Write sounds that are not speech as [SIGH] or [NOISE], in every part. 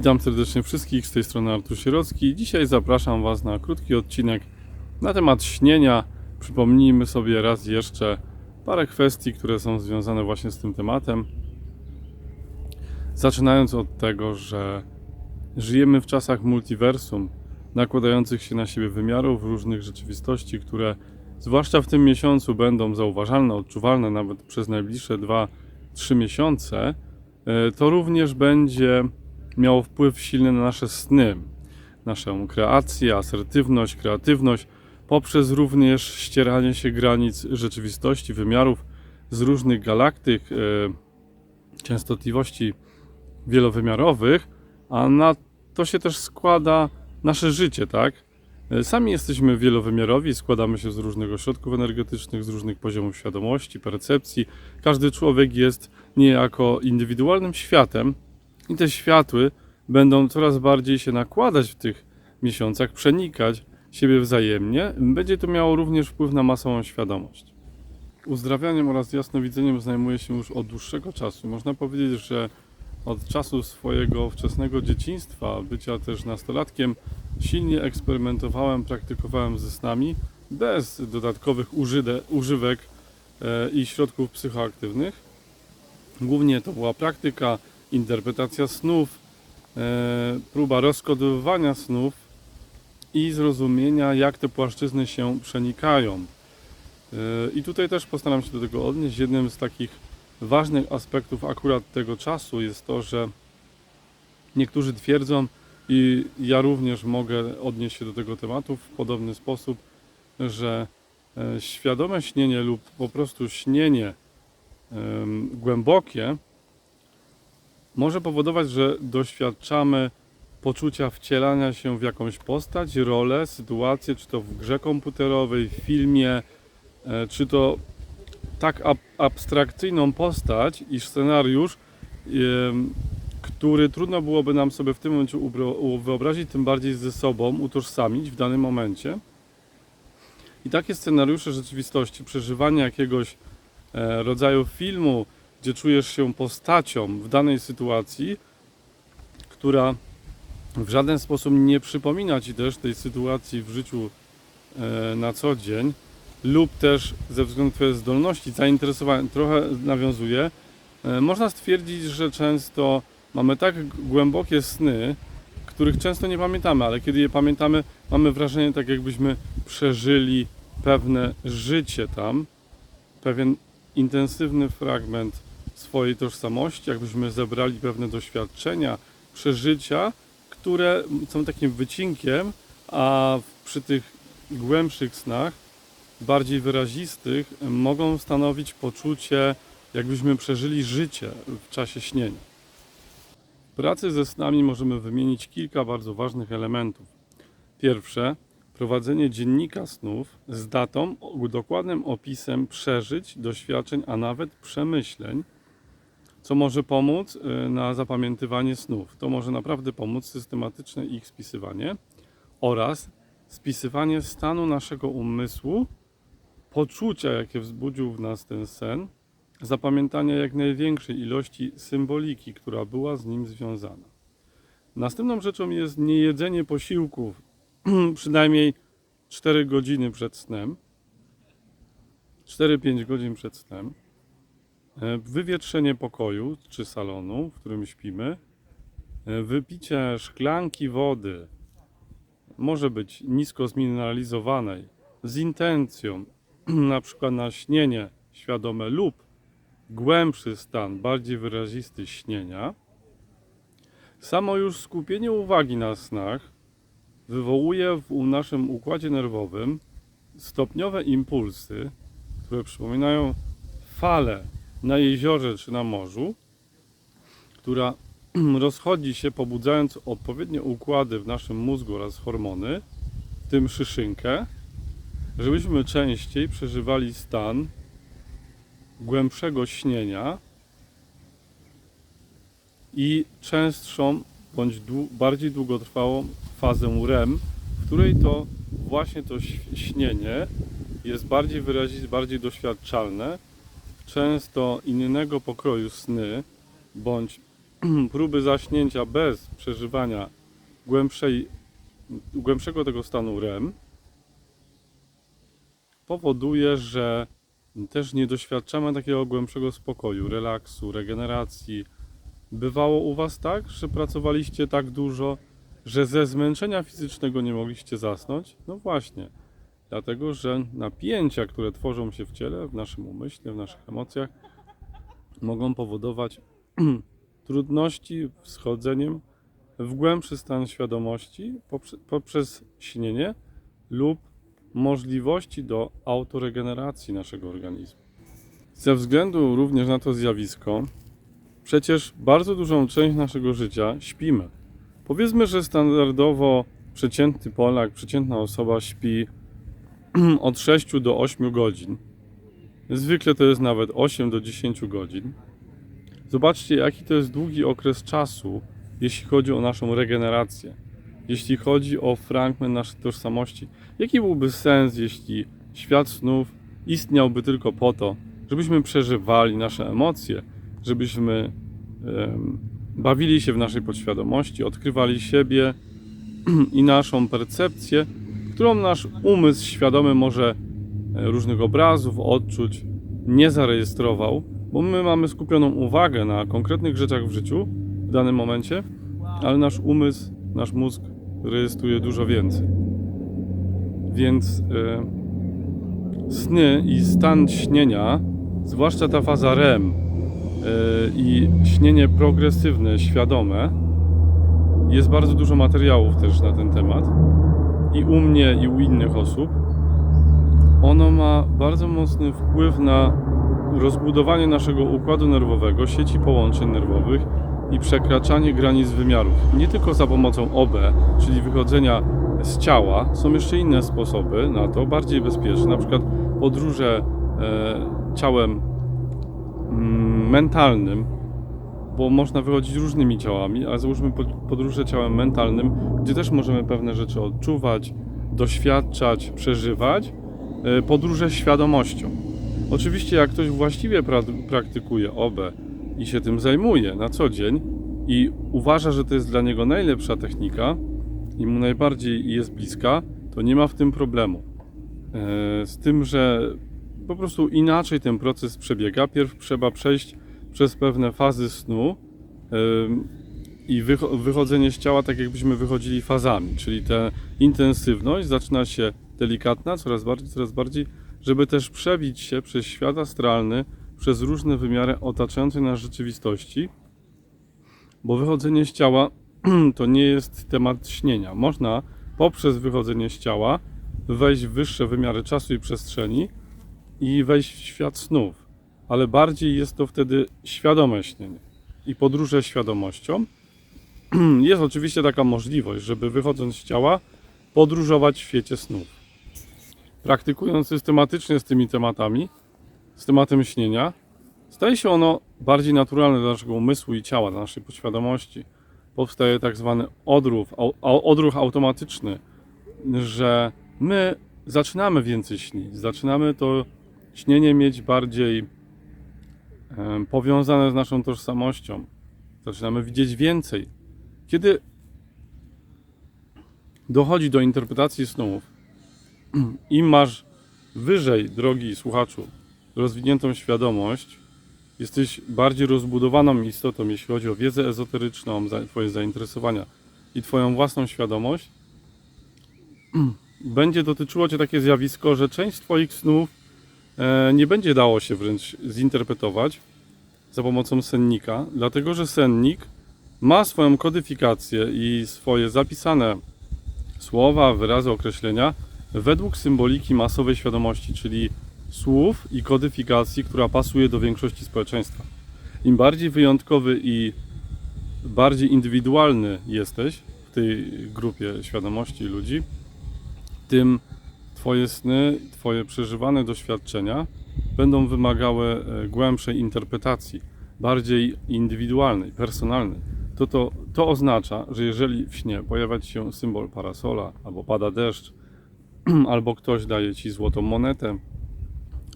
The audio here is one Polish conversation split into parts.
Witam serdecznie wszystkich, z tej strony Artur Sierocki. Dzisiaj zapraszam Was na krótki odcinek na temat śnienia. Przypomnijmy sobie raz jeszcze parę kwestii, które są związane właśnie z tym tematem. Zaczynając od tego, że żyjemy w czasach multiversum, nakładających się na siebie wymiarów różnych rzeczywistości, które zwłaszcza w tym miesiącu będą zauważalne, odczuwalne nawet przez najbliższe 2-3 miesiące, e, to również będzie miało wpływ silny na nasze sny, naszą kreację, asertywność, kreatywność, poprzez również ścieranie się granic rzeczywistości, wymiarów z różnych galaktyk, e, częstotliwości wielowymiarowych, a na to się też składa nasze życie, tak? E, Sami jesteśmy wielowymiarowi, składamy się z różnych ośrodków energetycznych, z różnych poziomów świadomości, percepcji. Każdy człowiek jest niejako indywidualnym światem i te światły będą coraz bardziej się nakładać w tych miesiącach, przenikać siebie wzajemnie. Będzie to miało również wpływ na masową świadomość. Uzdrawianiem oraz jasnowidzeniem zajmuję się już od dłuższego czasu. Można powiedzieć, że od czasu swojego wczesnego dzieciństwa, bycia też nastolatkiem, silnie eksperymentowałem, praktykowałem ze snami bez dodatkowych użyde, używek e, i środków psychoaktywnych. Głównie to była praktyka, interpretacja snów, e, próba rozkodowywania snów i zrozumienia, jak te płaszczyzny się przenikają. E, I tutaj też postaram się do tego odnieść. Jednym z takich ważnych aspektów akurat tego czasu jest to, że niektórzy twierdzą, i ja również mogę odnieść się do tego tematu w podobny sposób, że e, świadome śnienie lub po prostu śnienie głębokie może powodować, że doświadczamy poczucia wcielania się w jakąś postać, rolę, sytuację, czy to w grze komputerowej, w filmie, e, czy to tak ab- abstrakcyjną postać i scenariusz, który trudno byłoby nam sobie w tym momencie wyobrazić, tym bardziej ze sobą utożsamić w danym momencie. I takie scenariusze rzeczywistości, przeżywanie jakiegoś e, rodzaju filmu, gdzie czujesz się postacią w danej sytuacji, która w żaden sposób nie przypomina ci też tej sytuacji w życiu e, na co dzień, lub też ze względu na Twoje zdolności, zainteresowania, trochę nawiązuje, e, można stwierdzić, że często mamy tak głębokie sny, których często nie pamiętamy, ale kiedy je pamiętamy, mamy wrażenie, tak jakbyśmy przeżyli pewne życie tam, pewien intensywny fragment swojej tożsamości, jakbyśmy zebrali pewne doświadczenia, przeżycia, które są takim wycinkiem, a przy tych głębszych snach, bardziej wyrazistych, mogą stanowić poczucie, jakbyśmy przeżyli życie w czasie śnienia. W pracy ze snami możemy wymienić kilka bardzo ważnych elementów. Pierwsze, prowadzenie dziennika snów z datą, dokładnym opisem przeżyć, doświadczeń, a nawet przemyśleń, co może pomóc y, na zapamiętywanie snów. To może naprawdę pomóc systematyczne ich spisywanie oraz spisywanie stanu naszego umysłu, poczucia, jakie wzbudził w nas ten sen, zapamiętania jak największej ilości symboliki, która była z nim związana. Następną rzeczą jest niejedzenie posiłków [CLEARS THROAT] przynajmniej 4 godziny przed snem, 4-5 godzin przed snem, wywietrzenie pokoju czy salonu, w którym śpimy, e, wypicie szklanki wody, może być nisko zmineralizowanej, z intencją [CLEARS THROAT] na przykład na śnienie świadome lub głębszy stan, bardziej wyrazisty śnienia, samo już skupienie uwagi na snach wywołuje w naszym układzie nerwowym stopniowe impulsy, które przypominają fale na jeziorze czy na morzu, która [CLEARS THROAT] rozchodzi się, pobudzając odpowiednie układy w naszym mózgu oraz hormony, w tym szyszynkę, żebyśmy częściej przeżywali stan głębszego śnienia i częstszą bądź bardziej długotrwałą fazę REM, w której to właśnie to śnienie jest bardziej wyraziste, bardziej doświadczalne, często innego pokroju sny bądź [CLEARS THROAT] próby zaśnięcia bez przeżywania głębszej, głębszego tego stanu REM powoduje, że też nie doświadczamy takiego głębszego spokoju, relaksu, regeneracji. Bywało u Was tak, że pracowaliście tak dużo, że ze zmęczenia fizycznego nie mogliście zasnąć? No właśnie, dlatego że napięcia, które tworzą się w ciele, w naszym umyśle, w naszych emocjach, mogą powodować [CLEARS THROAT] trudności z wchodzeniem w głębszy stan świadomości poprze- poprzez śnienie lub możliwości do autoregeneracji naszego organizmu. Ze względu również na to zjawisko, przecież bardzo dużą część naszego życia śpimy. Powiedzmy, że standardowo przeciętny Polak, przeciętna osoba śpi [CLEARS THROAT] od 6 do 8 godzin. Zwykle to jest nawet 8 do 10 godzin. Zobaczcie, jaki to jest długi okres czasu, jeśli chodzi o naszą regenerację, jeśli chodzi o fragment naszej tożsamości. Jaki byłby sens, jeśli świat snów istniałby tylko po to, żebyśmy przeżywali nasze emocje, żebyśmy em, bawili się w naszej podświadomości, odkrywali siebie [CLEARS THROAT] i naszą percepcję, którą nasz umysł świadomy może e, różnych obrazów, odczuć nie zarejestrował, bo my mamy skupioną uwagę na konkretnych rzeczach w życiu w danym momencie, ale nasz umysł, nasz mózg rejestruje dużo więcej. Więc e, sny i stan śnienia, zwłaszcza ta faza REM e, i śnienie progresywne, świadome, jest bardzo dużo materiałów też na ten temat i u mnie, i u innych osób. Ono ma bardzo mocny wpływ na rozbudowanie naszego układu nerwowego, sieci połączeń nerwowych i przekraczanie granic wymiarów. Nie tylko za pomocą OB, czyli wychodzenia z ciała, są jeszcze inne sposoby na to, bardziej bezpieczne, na przykład podróże e, ciałem mm, mentalnym, bo można wychodzić różnymi ciałami, ale załóżmy pod- podróże ciałem mentalnym, gdzie też możemy pewne rzeczy odczuwać, doświadczać, przeżywać. E, Podróże świadomością. Oczywiście, jak ktoś właściwie pra- praktykuje OB i się tym zajmuje na co dzień i uważa, że to jest dla niego najlepsza technika i mu najbardziej jest bliska, to nie ma w tym problemu. E, Z tym, że po prostu inaczej ten proces przebiega. Pierw trzeba przejść przez pewne fazy snu i wycho- wychodzenie z ciała tak jakbyśmy wychodzili fazami, czyli ta intensywność zaczyna się delikatna, coraz bardziej, coraz bardziej, żeby też przebić się przez świat astralny, przez różne wymiary otaczającej nas rzeczywistości, bo wychodzenie z ciała [CLEARS THROAT] to nie jest temat śnienia. Można poprzez wychodzenie z ciała wejść w wyższe wymiary czasu i przestrzeni i wejść w świat snów, ale bardziej jest to wtedy świadome śnienie i podróże świadomością. [CLEARS THROAT] Jest oczywiście taka możliwość, żeby wychodząc z ciała, podróżować w świecie snów. Praktykując systematycznie z tymi tematami, z tematem śnienia, staje się ono bardziej naturalne dla naszego umysłu i ciała, dla naszej podświadomości. Powstaje tak zwany odruch, odruch automatyczny, że my zaczynamy więcej śnić, zaczynamy to śnienie mieć bardziej powiązane z naszą tożsamością. Zaczynamy widzieć więcej. Kiedy dochodzi do interpretacji snów, [CLEARS THROAT] im masz wyżej, drogi słuchaczu, rozwiniętą świadomość, jesteś bardziej rozbudowaną istotą, jeśli chodzi o wiedzę ezoteryczną, Twoje zainteresowania i Twoją własną świadomość, [CLEARS THROAT] będzie dotyczyło Cię takie zjawisko, że część Twoich snów nie będzie dało się wręcz zinterpretować za pomocą sennika, dlatego że sennik ma swoją kodyfikację i swoje zapisane słowa, wyrazy, określenia według symboliki masowej świadomości, czyli słów i kodyfikacji, która pasuje do większości społeczeństwa. Im bardziej wyjątkowy i bardziej indywidualny jesteś w tej grupie świadomości ludzi, tym Twoje sny, Twoje przeżywane doświadczenia będą wymagały e, głębszej interpretacji, bardziej indywidualnej, personalnej. To, to, to oznacza, że jeżeli w śnie pojawia Ci się symbol parasola, albo pada deszcz, [CLEARS THROAT] albo ktoś daje Ci złotą monetę,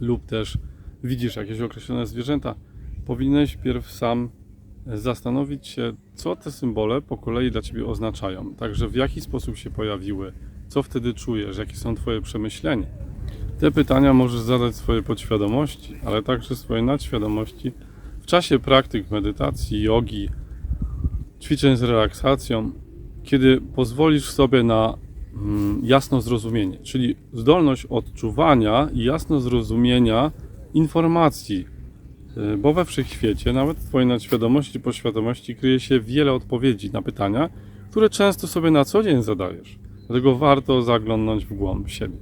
lub też widzisz jakieś określone zwierzęta, powinieneś pierw sam zastanowić się, co te symbole po kolei dla Ciebie oznaczają. Także w jaki sposób się pojawiły, co wtedy czujesz, jakie są Twoje przemyślenia. Te pytania możesz zadać swojej podświadomości, ale także swojej nadświadomości w czasie praktyk medytacji, jogi, ćwiczeń z relaksacją, kiedy pozwolisz sobie na mm, jasno zrozumienie, czyli zdolność odczuwania i jasno zrozumienia informacji, Y, bo we wszechświecie, nawet w Twojej nadświadomości, podświadomości kryje się wiele odpowiedzi na pytania, które często sobie na co dzień zadajesz. Dlatego warto zaglądnąć w głąb siebie.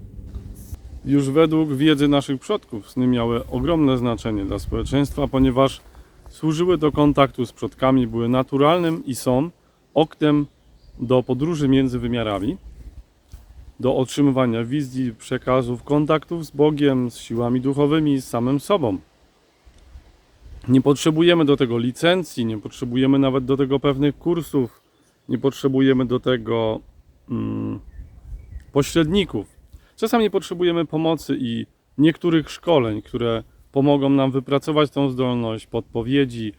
Już według wiedzy naszych przodków sny miały ogromne znaczenie dla społeczeństwa, ponieważ służyły do kontaktu z przodkami, były naturalnym i są oknem do podróży między wymiarami, do otrzymywania wizji, przekazów, kontaktów z Bogiem, z siłami duchowymi, z samym sobą. Nie potrzebujemy do tego licencji, nie potrzebujemy nawet do tego pewnych kursów, nie potrzebujemy do tego mm, pośredników. Czasami potrzebujemy pomocy i niektórych szkoleń, które pomogą nam wypracować tą zdolność, podpowiedzi,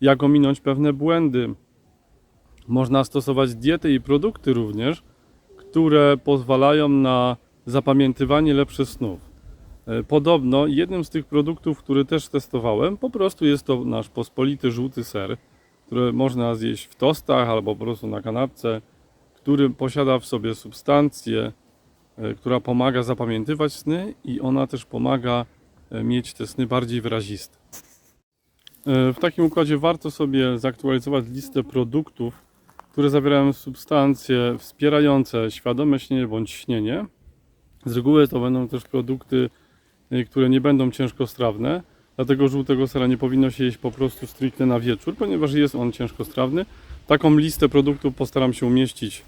jak ominąć pewne błędy. Można stosować diety i produkty również, które pozwalają na zapamiętywanie lepszych snów. E, Podobno jednym z tych produktów, który też testowałem, po prostu jest to nasz pospolity żółty ser, który można zjeść w tostach albo po prostu na kanapce, który posiada w sobie substancję, e, która pomaga zapamiętywać sny i ona też pomaga e, mieć te sny bardziej wyraziste. E, W takim układzie warto sobie zaktualizować listę produktów, które zawierają substancje wspierające świadome śnienie bądź śnienie. Z reguły to będą też produkty, które nie będą ciężkostrawne, dlatego żółtego sera nie powinno się jeść po prostu stricte na wieczór, ponieważ jest on ciężkostrawny. Taką listę produktów postaram się umieścić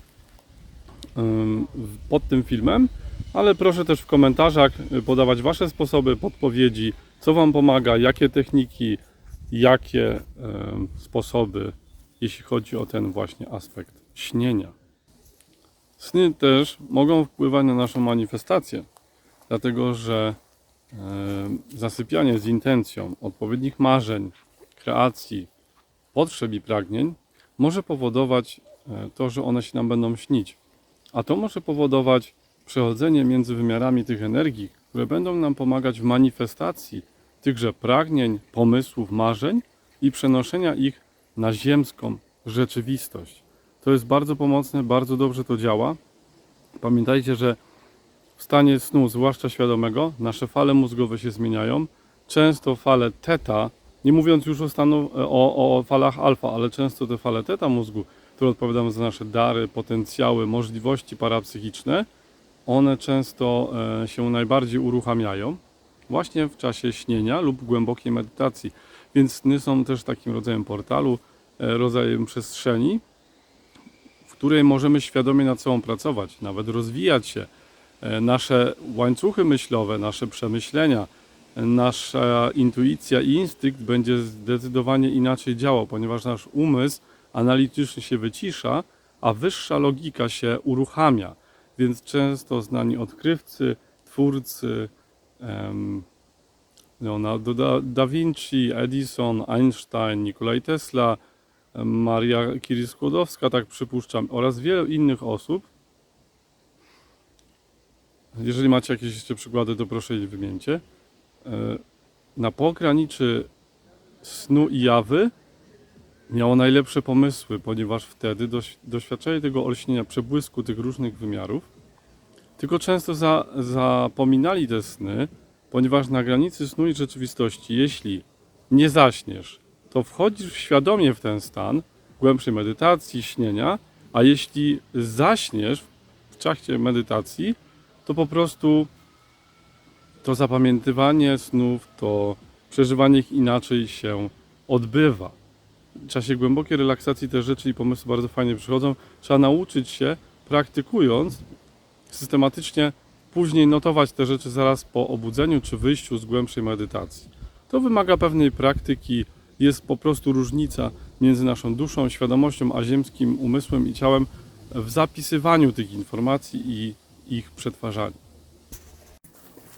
pod tym filmem, ale proszę też w komentarzach y, podawać Wasze sposoby, podpowiedzi, co Wam pomaga, jakie techniki, jakie sposoby, jeśli chodzi o ten właśnie aspekt śnienia. Sny też mogą wpływać na naszą manifestację, dlatego że zasypianie z intencją odpowiednich marzeń, kreacji, potrzeb i pragnień może powodować e, to, że one się nam będą śnić. A to może powodować przechodzenie między wymiarami tych energii, które będą nam pomagać w manifestacji tychże pragnień, pomysłów, marzeń i przenoszenia ich na ziemską rzeczywistość. To jest bardzo pomocne, bardzo dobrze to działa. Pamiętajcie, że w stanie snu, zwłaszcza świadomego, nasze fale mózgowe się zmieniają. Często fale teta, nie mówiąc już o, stanu, o, o falach alfa, ale często te fale teta mózgu, które odpowiadają za nasze dary, potencjały, możliwości parapsychiczne, one często e, się najbardziej uruchamiają właśnie w czasie śnienia lub głębokiej medytacji. Więc sny są też takim rodzajem portalu, e, rodzajem przestrzeni, w której możemy świadomie nad sobą pracować, nawet rozwijać się. E, Nasze łańcuchy myślowe, nasze przemyślenia, nasza intuicja i instynkt będzie zdecydowanie inaczej działał, ponieważ nasz umysł analityczny się wycisza, a wyższa logika się uruchamia. Więc często znani odkrywcy, twórcy, em, Leonardo da, da Vinci, Edison, Einstein, Nikolaj Tesla, Maria Curie-Skłodowska, tak przypuszczam, oraz wiele innych osób. Jeżeli macie jakieś jeszcze przykłady, to proszę je wymieńcie. E, Na pograniczy snu i jawy miało najlepsze pomysły, ponieważ wtedy doś- doświadczali tego olśnienia, przebłysku tych różnych wymiarów. Tylko często za, zapominali te sny, ponieważ na granicy snu i rzeczywistości, jeśli nie zaśniesz, to wchodzisz świadomie w ten stan głębszej medytacji, śnienia, a jeśli zaśniesz w czasie medytacji, to po prostu to zapamiętywanie snów, to przeżywanie ich inaczej się odbywa. W czasie głębokiej relaksacji te rzeczy i pomysły bardzo fajnie przychodzą. Trzeba nauczyć się, praktykując, systematycznie później notować te rzeczy zaraz po obudzeniu czy wyjściu z głębszej medytacji. To wymaga pewnej praktyki, jest po prostu różnica między naszą duszą, świadomością, a ziemskim umysłem i ciałem w zapisywaniu tych informacji i ich przetwarzaniu.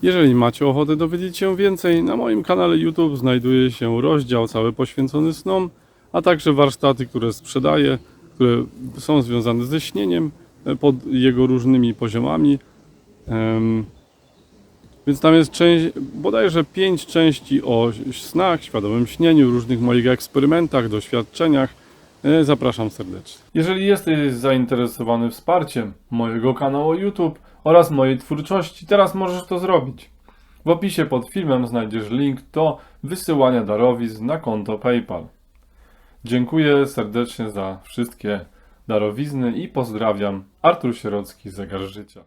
Jeżeli macie ochotę dowiedzieć się więcej, na moim kanale YouTube znajduje się rozdział cały poświęcony snom, a także warsztaty, które sprzedaję, które są związane ze śnieniem e, pod jego różnymi poziomami. Więc tam jest część, bodajże pięć części o snach, świadomym śnieniu, różnych moich eksperymentach, doświadczeniach. E, Zapraszam serdecznie. Jeżeli jesteś zainteresowany wsparciem mojego kanału YouTube oraz mojej twórczości, teraz możesz to zrobić. W opisie pod filmem znajdziesz link do wysyłania darowizn na konto PayPal. Dziękuję serdecznie za wszystkie darowizny i pozdrawiam. Artur Sierocki, Zegar Życia.